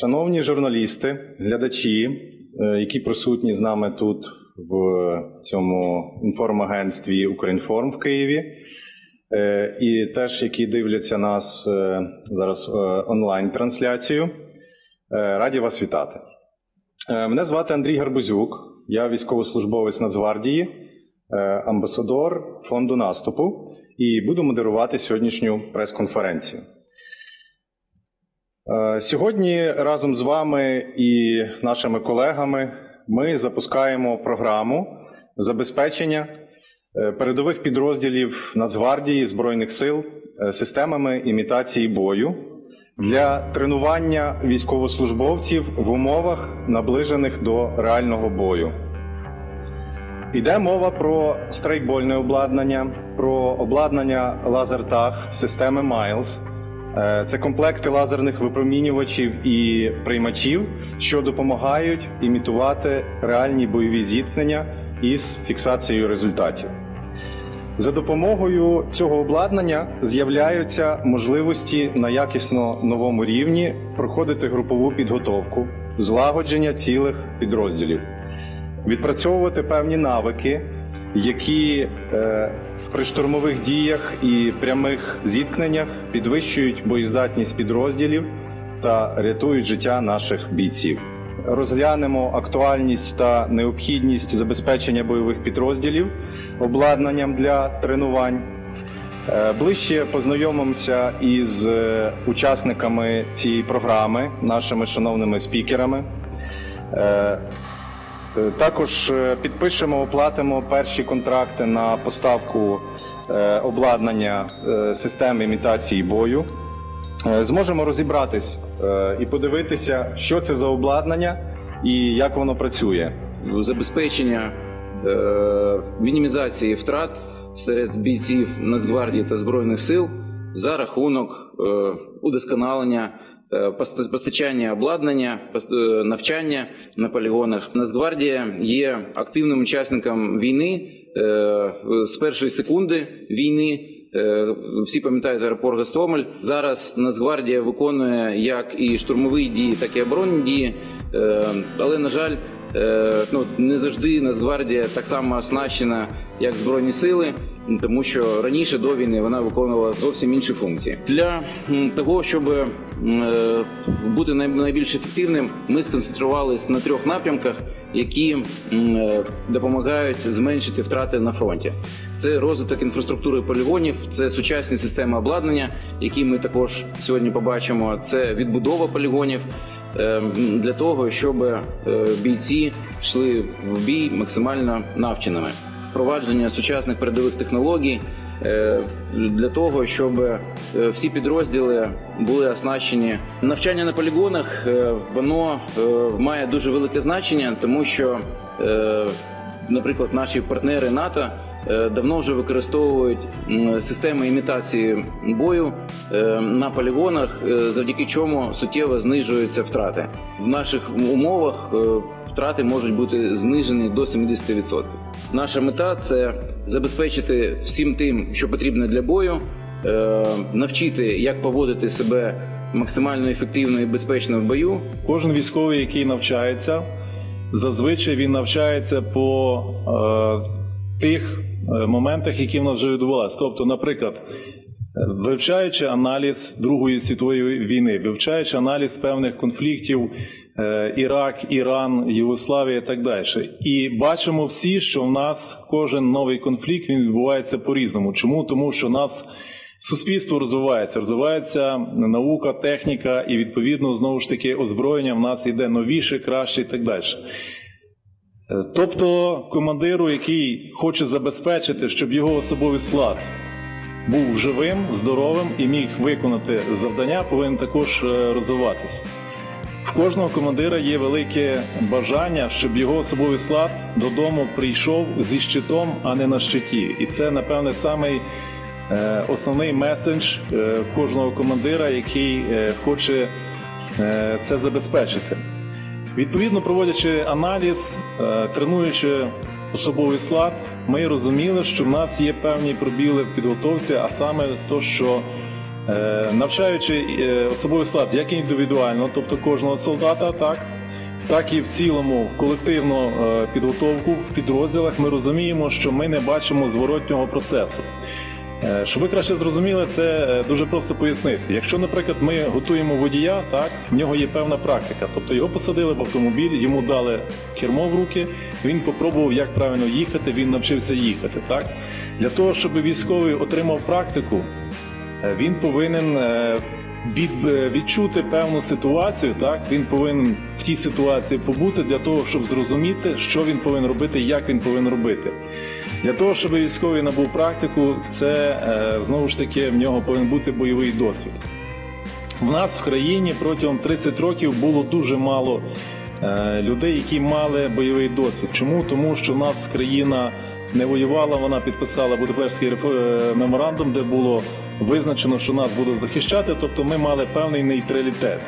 Шановні журналісти, глядачі, е, які присутні з нами тут в цьому інформагентстві Українформ в Києві, е, і теж які дивляться нас е, зараз онлайн-трансляцію, раді вас вітати. Мене звати Андрій Гарбузюк, я військовослужбовець Нацгвардії, амбасадор фонду наступу і буду модерувати сьогоднішню прес-конференцію. Е, Сьогодні разом з вами і нашими колегами ми запускаємо програму забезпечення е, передових підрозділів Нацгвардії Збройних сил е, системами імітації бою для тренування військовослужбовців в умовах, наближених до реального бою. Йде мова про страйкбольне обладнання, про обладнання лазертаг системи Miles. Е, Це комплекти лазерних випромінювачів і приймачів, що допомагають імітувати реальні бойові зіткнення із фіксацією результатів. За допомогою цього обладнання з'являються можливості на якісно новому рівні проходити групову підготовку, злагодження цілих підрозділів, відпрацьовувати певні навики, які е, при штурмових діях і прямих зіткненнях підвищують боєздатність підрозділів та рятують життя наших бійців. Розглянемо актуальність та необхідність забезпечення бойових підрозділів обладнанням для тренувань. Е, Ближче познайомимося із е, учасниками цієї програми, нашими шановними спікерами. Е, Також е, підпишемо, оплатимо перші контракти на поставку е, обладнання системи імітації бою. Зможемо розібратись і подивитися, що це за обладнання і як воно працює. забезпечення мінімізації втрат серед бійців Нацгвардії та Збройних сил за рахунок удосконалення постачання обладнання, е, навчання на полігонах. Нацгвардія є активним учасником війни е, з першої секунди війни. Е, Всі пам'ятають аеропорт Гостомель. Зараз Нацгвардія виконує як і штурмові дії, так і оборонні дії. Е, Але на жаль, е, ну не завжди Нацгвардія так само оснащена, як збройні сили, тому що раніше до війни вона виконувала зовсім інші функції. Для того, щоб е, бути найбільш ефективним, ми сконцентрувалися на трьох напрямках, які е, допомагають зменшити втрати на фронті. Це розвиток інфраструктури полігонів, це сучасні системи обладнання, які ми також сьогодні побачимо. Це відбудова полігонів е, для того, щоб е, бійці йшли в бій максимально навченими. Впровадження сучасних передових технологій е, для того, щоб е, всі підрозділи були оснащені. Навчання на полігонах воно має дуже велике значення, тому що, наприклад, наші партнери НАТО. Е, Давно вже використовують системи імітації бою е, на полігонах, е, завдяки чому суттєво знижуються втрати. В наших умовах втрати можуть бути знижені до 70%. Наша мета це забезпечити всім тим, що потрібно для бою, навчити, як поводити себе максимально ефективно і безпечно в бою, Кожен військовий, який навчається, зазвичай він навчається по е, тих моментах, які в нас вже відбувалися. Тобто, наприклад, е, вивчаючи аналіз Другої світової війни, вивчаючи аналіз певних конфліктів. е, Ірак, Іран, Єгославія і так далі. І бачимо всі, що в нас кожен новий конфлікт він відбувається по-різному. Чому? Тому що нас Суспільство розвивається, розвивається наука, техніка, і відповідно знову ж таки озброєння в нас йде новіше, краще і так далі. Тобто, командиру, який хоче забезпечити, щоб його особовий склад був живим, здоровим і міг виконати завдання, повинен також е, розвиватися. В кожного командира є велике бажання, щоб його особовий склад додому прийшов зі щитом, а не на щиті. І це, напевне, самий е, основний меседж е, кожного командира, який хоче це забезпечити. Відповідно, проводячи аналіз, е, тренуючи особовий склад, ми розуміли, що в нас є певні пробіли в підготовці, а саме то, що Е, навчаючи е, особовий склад як індивідуально, тобто кожного солдата, так, так і в цілому колективну е, підготовку в підрозділах, ми розуміємо, що ми не бачимо зворотнього процесу. Е, Щоб ви краще зрозуміли, це е, дуже просто пояснити. Якщо, наприклад, ми готуємо водія, так в нього є певна практика. Тобто його посадили в автомобіль, йому дали кермо в руки, він попробував, як правильно їхати, він навчився їхати. Так для того, щоб військовий отримав практику, е, він повинен від, е, відчути певну ситуацію. Так він повинен в тій ситуації побути для того, щоб зрозуміти, що він повинен робити, як він повинен робити. Для того, щоб військовий набув практику, це е, знову ж таки в нього повинен бути бойовий досвід. В нас в країні протягом 30 років було дуже мало е, людей, які мали бойовий досвід. Чому? Тому що в нас країна не воювала, вона підписала Будапештський меморандум, де було визначено, що нас будуть захищати, тобто ми мали певний нейтралітет.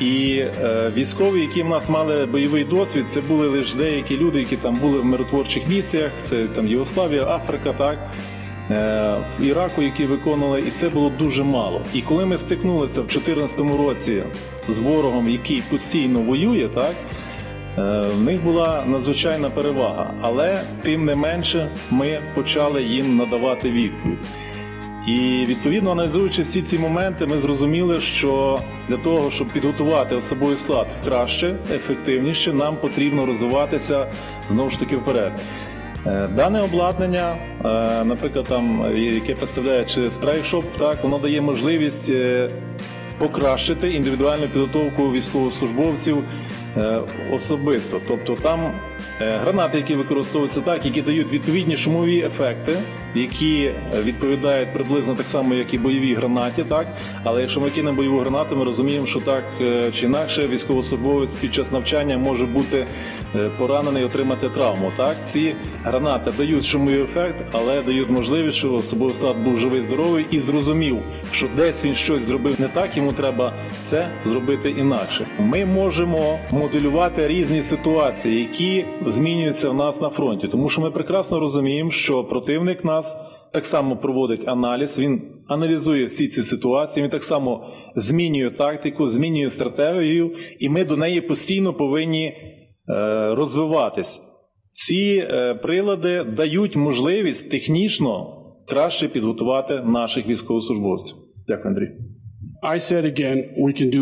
І е, військові, які в нас мали бойовий досвід, це були лише деякі люди, які там були в миротворчих місіях, це там Єгославія, Африка, так е, Іраку, які виконували, і це було дуже мало. І коли ми стикнулися в 2014 році з ворогом, який постійно воює, так е, в них була надзвичайна перевага, але тим не менше ми почали їм надавати відповідь. І відповідно аналізуючи всі ці моменти, ми зрозуміли, що для того, щоб підготувати особовий склад краще, ефективніше, нам потрібно розвиватися знову ж таки вперед. Е, Дане обладнання, е, наприклад, там яке представляє чи страйкшоп, так воно дає можливість е, покращити індивідуальну підготовку військовослужбовців особисто. Тобто там е, гранати, які використовуються так, які дають відповідні шумові ефекти, які е, відповідають приблизно так само, як і бойові гранаті, так. Але якщо ми кинемо бойову гранату, ми розуміємо, що так е, чи інакше військовослужбовець під час навчання може бути е, поранений отримати травму. Так, ці гранати дають шумовий ефект, але дають можливість, що особовий склад був живий, здоровий і зрозумів, що десь він щось зробив не так, йому треба це зробити інакше. Ми можемо моделювати різні ситуації, які змінюються в нас на фронті, тому що ми прекрасно розуміємо, що противник нас так само проводить аналіз. Він аналізує всі ці ситуації. Він так само змінює тактику, змінює стратегію, і ми до неї постійно повинні е, розвиватись. Ці е, прилади дають можливість технічно краще підготувати наших військовослужбовців. Дякую, Андрій.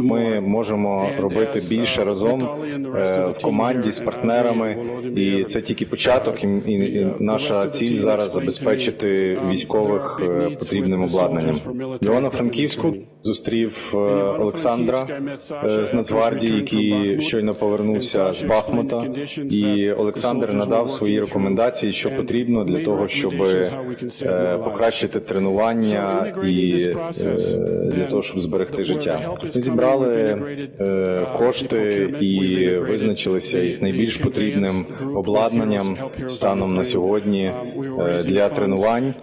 Ми можемо робити більше uh, разом е, в команді з партнерами, і це тільки початок. І, uh, наша ціль зараз забезпечити um, військових е, потрібним обладнанням. Івано-Франківську. Зустрів е, Олександра е, з Нацгвардії, який щойно повернувся з Бахмута. І Олександр надав свої рекомендації, що потрібно для того, щоб е, покращити тренування і е, для того, щоб зберегти життя. Ми зібрали е, uh, кошти і визначилися із найбільш потрібним обладнанням станом на сьогодні. Um, е, для тренувань.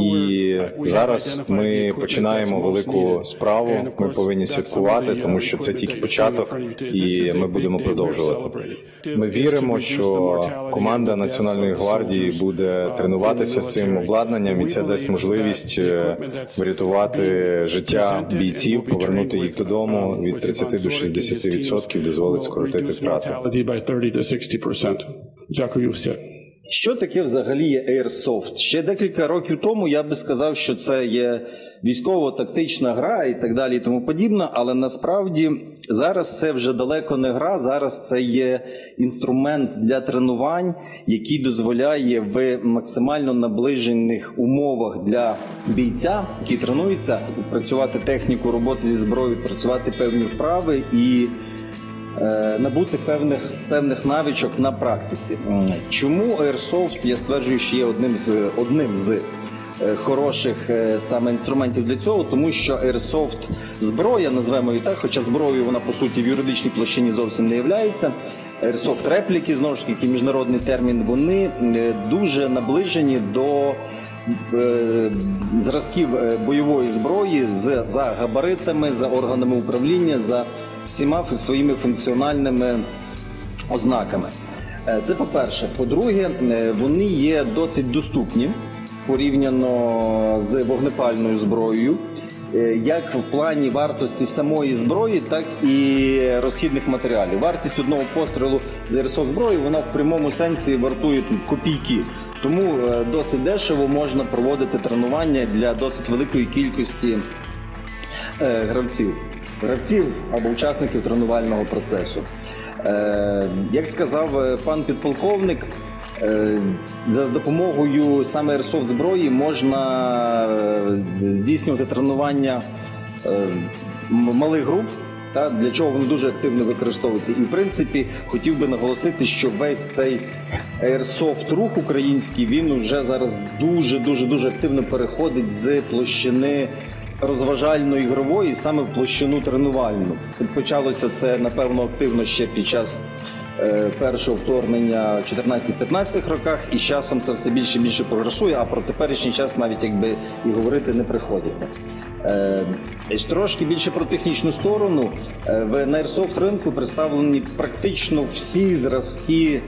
І зараз ми починаємо велику needed. Справу. Ми повинні святкувати, uh, тому що це тільки початок, і ми будемо продовжувати. Ми віримо, що команда Національної гвардії буде uh, тренуватися з цим обладнанням, і це дасть можливість е, врятувати життя бійців, повернути їх додому uh, від with 30 Іван до Зорик and his 60 teams відсотків, дозволить will скоротити втрати. mortality by 30 to 60%. Дякую всім. Що таке взагалі є Airsoft? Ще декілька років тому я би сказав, що це є військово-тактична гра і так далі, і тому подібне. Але насправді зараз це вже далеко не гра. Зараз це є інструмент для тренувань, який дозволяє в максимально наближених умовах для бійця, який тренується, працювати техніку роботи зі зброєю, працювати певні вправи і набути певних певних навичок на практиці. Чому Airsoft, я стверджую, що є одним з одним з е, хороших е, саме інструментів для цього, тому що Airsoft зброя, назвемо її так, хоча зброєю вона по суті в юридичній площині зовсім не являється. Airsoft репліки, знову ж таки, міжнародний термін, вони е, дуже наближені до е, зразків е, бойової зброї з за габаритами, за органами управління, за всіма своїми функціональними ознаками. Е, Це по-перше. По-друге, е, вони є досить доступні порівняно з вогнепальною зброєю. е, як в плані вартості самої зброї, так і розхідних матеріалів. Вартість одного пострілу з airsoft зброї вона в прямому сенсі вартує копійки. Тому досить дешево можна проводити тренування для досить великої кількості гравців, гравців або учасників тренувального процесу. Е, як сказав е, пан підполковник, е, за допомогою саме airsoft зброї можна здійснювати тренування малих груп. Та для чого вони дуже активно використовуються, і в принципі хотів би наголосити, що весь цей airsoft рух український він вже зараз дуже дуже дуже активно переходить з площини розважально ігрової саме в площину тренувальну. Почалося це напевно активно ще під час е, першого вторгнення в 14-15 роках, і з часом це все більше і більше прогресує. А про теперішній час навіть якби і говорити не приходиться. Е, Трошки більше про технічну сторону. Е, В на Airsoft ринку представлені практично всі зразки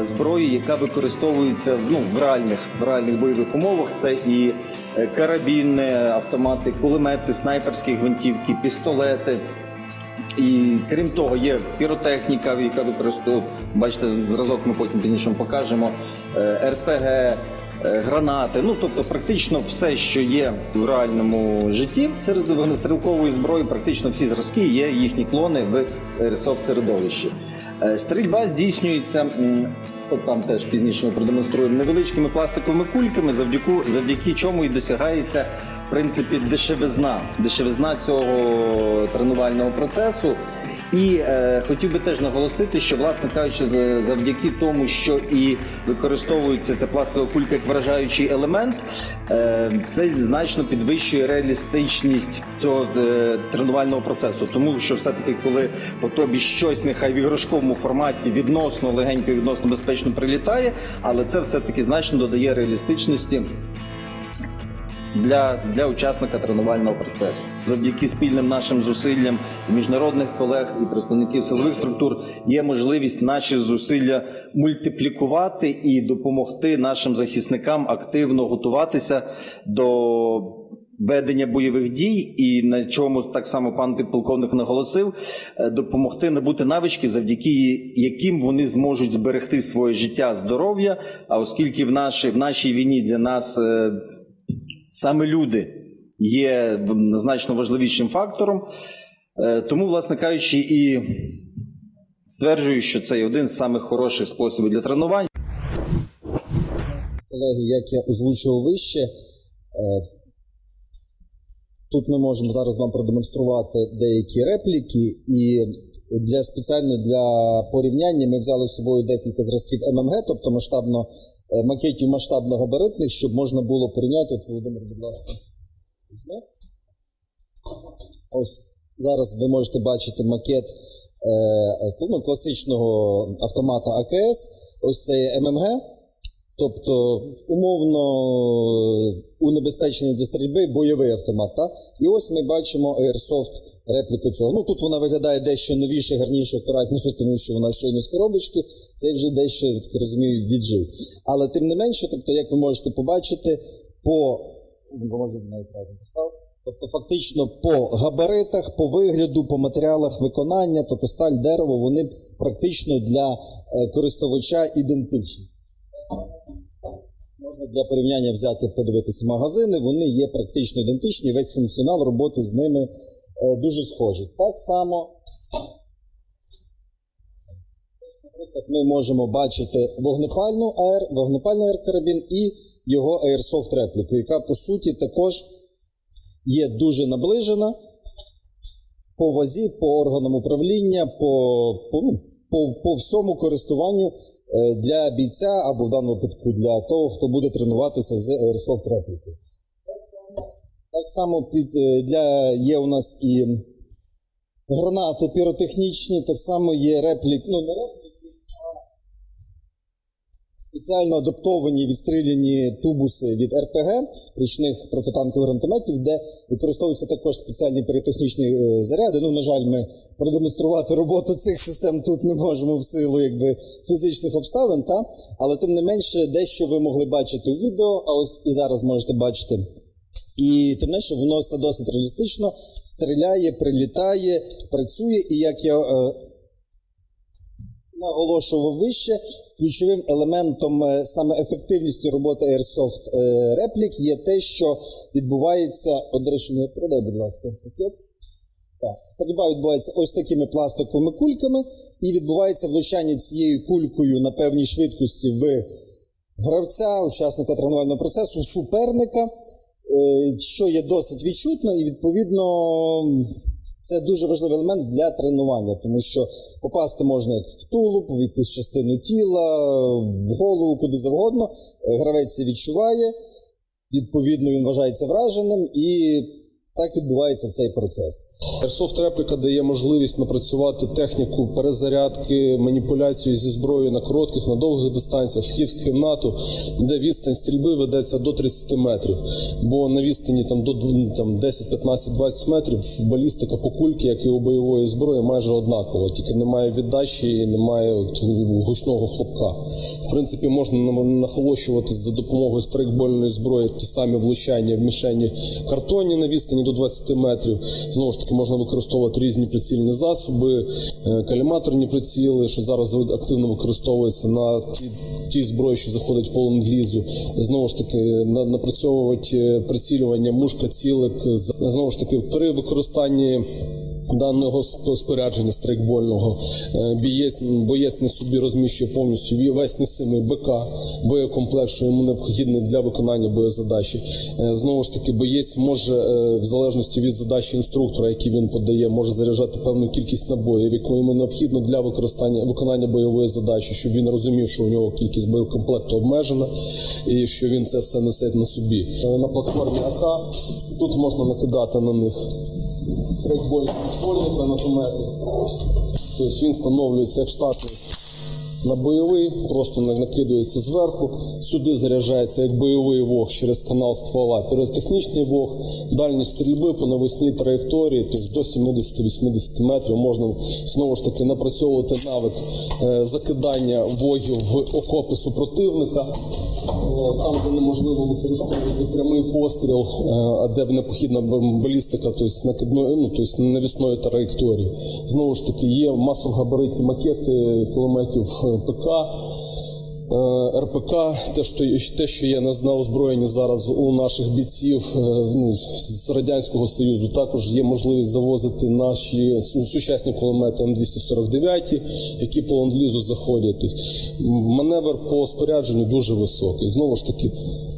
зброї, яка використовується ну, в реальних в реальних бойових умовах. Це і е, карабіни, автомати, кулемети, снайперські гвинтівки, пістолети. І крім того, є піротехніка, яка використовує, бачите, зразок ми потім пізніше покажемо, е, РПГ, е, гранати. Ну тобто, практично все, що є в реальному житті серед вогнестрілкової зброї, практично всі зразки є їхні клони в airsoft середовищі. Е, Стрільба здійснюється, от там теж пізніше ми продемонструємо невеличкими пластиковими кульками, завдяки, завдяки чому і досягається в принципі дешевизна, дешевизна цього тренувального процесу. І е, хотів би теж наголосити, що, власне кажучи, за- завдяки тому, що і використовується ця пластикова кулька як вражаючий елемент, е, це значно підвищує реалістичність цього е, тренувального процесу. Тому що все-таки, коли по тобі щось нехай в іграшковому форматі відносно легенько, відносно безпечно прилітає, але це все-таки значно додає реалістичності для, для учасника тренувального процесу. Завдяки спільним нашим зусиллям міжнародних колег і представників силових структур є можливість наші зусилля мультиплікувати і допомогти нашим захисникам активно готуватися до ведення бойових дій, і на чому так само пан підполковник наголосив, е, допомогти набути навички, завдяки яким вони зможуть зберегти своє життя, здоров'я. А оскільки в нашій, в нашій війні для нас е, саме люди є значно важливішим фактором. Е, Тому, власне кажучи, і стверджую, що це один з самих хороших способів для тренувань. колеги, як я озвучував вище, е, тут ми можемо зараз вам продемонструвати деякі репліки, і для спеціально для порівняння ми взяли з собою декілька зразків ММГ, тобто масштабно е, макетів масштабно-габаритних, щоб можна було порівняти. От, Володимир, будь ласка, візьме. Ось зараз ви можете бачити макет е, е, ну, класичного автомата АКС. Ось це є ММГ. Тобто, умовно унебезпечений для стрільби бойовий автомат. Та? І ось ми бачимо Airsoft репліку цього. Ну тут вона виглядає дещо новіше, гарніше, акуратніше, тому що вона щойно з коробочки. Це вже дещо, я так розумію, віджив. Але тим не менше, тобто, як ви можете побачити, по може навіть правильно постав. Тобто, фактично по габаритах, по вигляду, по матеріалах виконання, тобто сталь, дерево, вони практично для е, користувача ідентичні. Можна для порівняння взяти, подивитися магазини, вони є практично ідентичні, весь функціонал роботи з ними дуже схожий. Так само, наприклад, ми можемо бачити вогнепальну АР, вогнепальний АР-карабін і його Airsoft репліку, яка по суті також є дуже наближена по вазі, по органам управління, по, по, ну, по, по всьому користуванню е, для бійця або в даному випадку для того, хто буде тренуватися з Airsoft реплікою. Так само, під, е, для, є у нас і гранати піротехнічні, так само є реплік, ну не репліки, а спеціально адаптовані відстріляні тубуси від РПГ, ручних протитанкових гранатометів, де використовуються також спеціальні піротехнічні е, заряди. Ну, на жаль, ми продемонструвати роботу цих систем тут не можемо в силу якби, фізичних обставин, та? але тим не менше, дещо ви могли бачити у відео, а ось і зараз можете бачити І тим не менше, воно все досить реалістично, стріляє, прилітає, працює. І як я е, наголошував вище, ключовим елементом е, саме ефективності роботи Airsoft е, реплік є те, що відбувається. От, до речі, не продай, будь ласка, пакет. Так, стрільба відбувається ось такими пластиковими кульками, і відбувається влучання цією кулькою на певній швидкості в гравця, учасника тренувального процесу, суперника, що є досить відчутно, і відповідно це дуже важливий елемент для тренування, тому що попасти можна як в тулуб, в якусь частину тіла, в голову, куди завгодно. Е, Гравець це відчуває, відповідно, він вважається враженим і. Так відбувається цей процес. Airsoft репліка дає можливість напрацювати техніку перезарядки, маніпуляцію зі зброєю на коротких, на довгих дистанціях, вхід в кімнату, де відстань стрільби ведеться до 30 метрів. Бо на відстані там до там, 10, 15, 20 метрів балістика по кульки, як і у бойової зброї, майже однакова. Тільки немає віддачі і немає от, гучного хлопка. В принципі, можна на- нахолощувати за допомогою страйкбольної зброї ті самі влучання в мішені картоні на відстані до 20 метрів. Знову ж таки, можна використовувати різні прицільні засоби, е, каліматорні приціли, що зараз активно використовується на ті, ті зброї, що заходять по ленд-лізу. Знову ж таки, напрацьовувати е, прицілювання мушка цілик. Знову ж таки, при використанні даного сп- спорядження страйкбольного е, бієць, боєць не собі розміщує повністю весь носимий БК, боєкомплект, що йому необхідний для виконання боєзадачі. Е, Знову ж таки, боєць може, е, в залежності від задачі інструктора, які він подає, може заряджати певну кількість набоїв, яку йому необхідно для використання виконання бойової задачі, щоб він розумів, що у нього кількість боєкомплекту обмежена і що він це все несе на собі. Е, На платформі АК тут можна накидати на них страйкбольний пістольник гранатомети. Тобто він встановлюється як штатний на бойовий, просто на- накидується зверху. Сюди заряджається як бойовий вог через канал ствола, піротехнічний вог, дальність стрільби по навесній траєкторії, тобто до 70-80 метрів можна знову ж таки напрацьовувати навик е, закидання вогів в окопи супротивника. Там, де неможливо використовувати прямий постріл, е, а де б необхідна балістика, тобто накидної, ну, тобто навісної траєкторії. Знову ж таки, є масовгабаритні макети кулеметів е, ПК. Е, РПК, те, що те, що є на озброєнні зараз у наших бійців е, ну, з радянського союзу, також є можливість завозити наші сучасні кулемети М249, які по ленд-лізу заходять. Тобто, маневр по спорядженню дуже високий. Знову ж таки,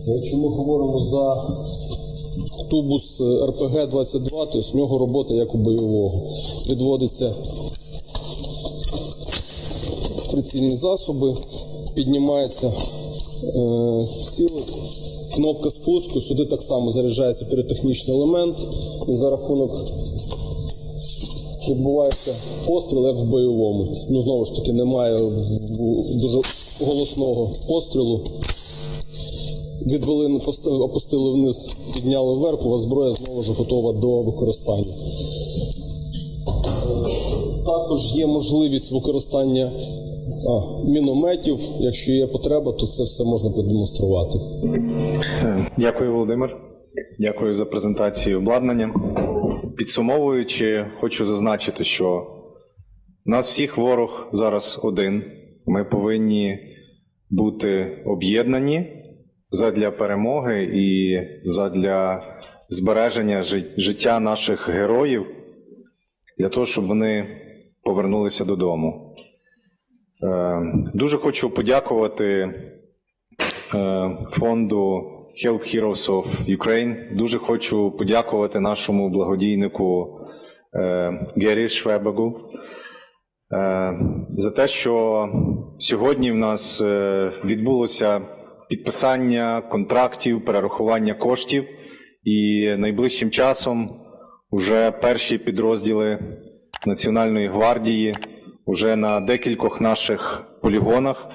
якщо ми говоримо за тубус РПГ-22, то в нього робота як у бойового. Відводиться прицільні засоби, піднімається е, кнопка спуску, сюди так само заряджається піротехнічний елемент, і за рахунок відбувається постріл, як в бойовому. Ну, знову ж таки, немає дуже голосного пострілу. Відвели, опустили вниз, підняли вверх, у вас зброя знову ж готова до використання. Також є можливість використання мінометів. Якщо є потреба, то це все можна продемонструвати. Дякую, Володимир. Дякую за презентацію обладнання. Підсумовуючи, хочу зазначити, що нас всіх ворог зараз один. Ми повинні бути об'єднані задля перемоги і задля збереження жит- життя наших героїв, для того, щоб вони повернулися додому. Е, Дуже хочу подякувати е, фонду Help Heroes of Ukraine. Дуже хочу подякувати нашому благодійнику е, Гері Швебегу за те, що сьогодні в нас відбулося підписання контрактів, перерахування коштів, і найближчим часом вже перші підрозділи Національної гвардії вже на декількох наших полігонах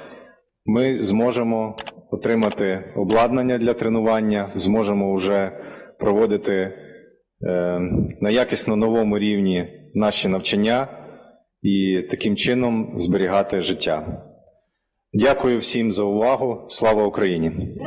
ми зможемо отримати обладнання для тренування, зможемо вже проводити е, на якісно новому рівні наші навчання і таким чином зберігати життя. Дякую всім за увагу. Слава Україні!